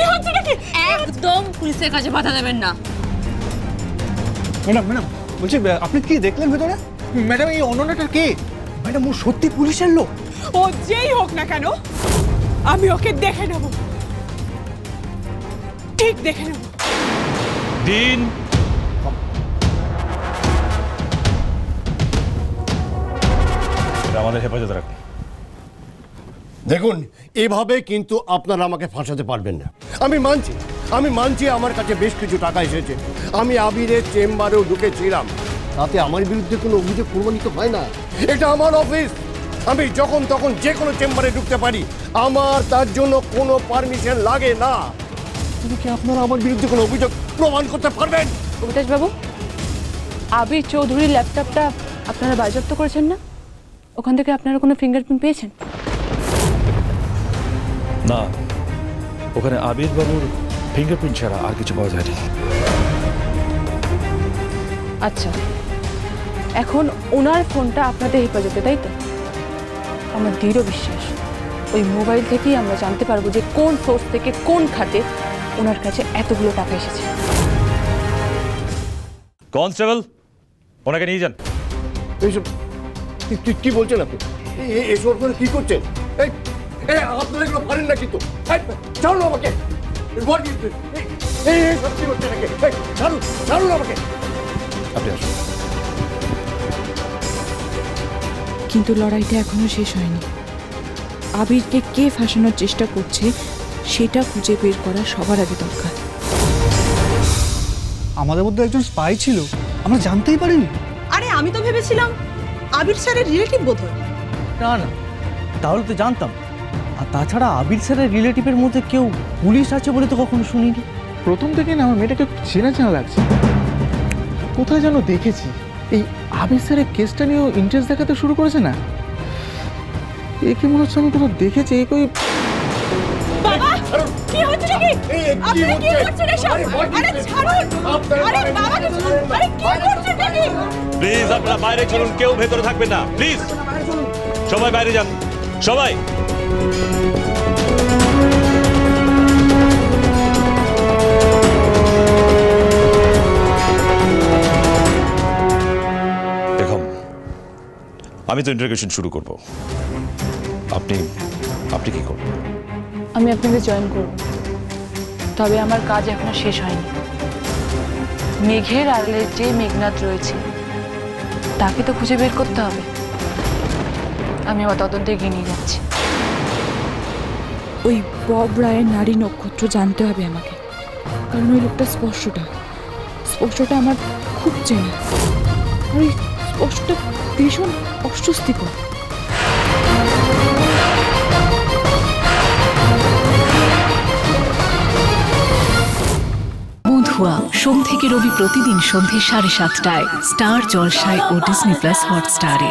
কি হচ্ছে নাকি? একদম পুলিশের কাছে বাধা দেবেন না। ম্যাডাম ম্যাডাম বলছি আপনি কি দেখলেন ভেতরে? ম্যাডাম এই অনন্যাটা কে? ম্যাডাম ও সত্যি পুলিশের লোক। ও যেই হোক না কেন আমি ওকে দেখে নেব। ঠিক দেখে নেব। দিন। আমাদের হেফাজতে রাখুন। দেখুন, এভাবে কিন্তু আপনারা আমাকে ফাঁসাতে পারবেন না। আমি মানছি আমি মানছি আমার কাছে বেশ কিছু টাকা এসেছে। আমি আবিরের চেম্বারেও ঢুকেছিলাম। তাতে আমার বিরুদ্ধে কোনো অভিযোগ প্রমাণিত হয় না। এটা আমার অফিস। আমি যখন তখন যে কোনো চেম্বারে ঢুকতে পারি। আমার তার জন্য কোনো পারমিশন লাগে না। কিন্তু কি আপনারা আমার বিরুদ্ধে কোনো অভিযোগ প্রমাণ করতে পারবেন? বাবু আবির চৌধুরীর ল্যাপটপটা আপনারা বাজেয়াপ্ত করেছেন না? ওখান থেকে আপনারা কোনো ফিঙ্গারপ্রিন্ট পেয়েছেন? না ওখানে আবির বাবুর ফিঙ্গারপ্রিন্ট ছাড়া আর কিছু পাওয়া যায়নি। আচ্ছা এখন ওনার ফোনটা আপনাদের হেফাজতে তাই তো? আমার দৃঢ় বিশ্বাস ওই মোবাইল থেকেই আমরা জানতে পারব যে কোন সোর্স থেকে কোন খাতে ওনার কাছে এতগুলো টাকা এসেছে। কনস্টেবল ওনাকে নিয়ে যান। এইসব কি- বলছেন আপনি? এসব করে কি করছেন? এই, আপনারা এগুলো পারেন না কিন্তু। ছাড়ুন আমাকে। ছাড়ুন ছাড়ুন আপনি আসুন। কিন্তু লড়াইটা এখনও শেষ হয়নি। আবিরকে কে ফাঁসানোর চেষ্টা করছে সেটা খুঁজে বের করা সবার আগে দরকার। আমাদের মধ্যে একজন স্পাই ছিল। আমরা জানতেই পারিনি। আরে আমি তো ভেবেছিলাম আবির স্যারের রিলেটিভ বোধ হয় না না তাহলে তো জানতাম। আর তাছাড়া আবির স্যারের রিলেটিভের মধ্যে কেউ পুলিশ আছে বলে তো কখনো শুনিনি? প্রথম থেকে না আমার মেয়েটাকে চেনা চেনা লাগছে। কোথায় যেন দেখেছি এই আবির স্যারের কেসটা নিয়েও ইন্টারেস্ট দেখাতে শুরু করেছে না? একে মনে হচ্ছে আমি কোথাও দেখেছি একে ওই বাবা কি হচ্ছে নাকি? এই, এই, কি আপনারা কি হচ্ছে? করছেন এসব? আরে, what is আরে this? ছাড়ুন! আরে বাইরে বাবাকে চলুন, আরে কি করছেন নাকি? প্লিজ আপনারা বাইরে চলুন কেউ ভেতরে থাকবেন না প্লিজ। সবাই বাইরে যান। সবাই। আমি তো ইন্টারোগেশন শুরু করব। আপনি আপনি কি করবেন? আমি আপনাকে জয়েন করব। তবে আমার কাজ এখনও শেষ হয়নি। মেঘের আড়ালে যে মেঘনাথ রয়েছে, তাকে তো খুঁজে বের করতে হবে। আমি আমার তদন্তে এগিয়ে নিয়ে যাচ্ছি। ওই বব রায়ের নারী নক্ষত্র জানতে হবে আমাকে। কারণ ওই লোকটা স্পর্শটা। স্পর্শটা আমার খুব চেনা। আর ওই স্পর্শটা ভীষণ অস্বস্তিকর। বন্ধুয়া সোম থেকে রবি প্রতিদিন সন্ধে সাড়ে সাতটায় স্টার জলসায় ও ডিসনি প্লাস হটস্টারে।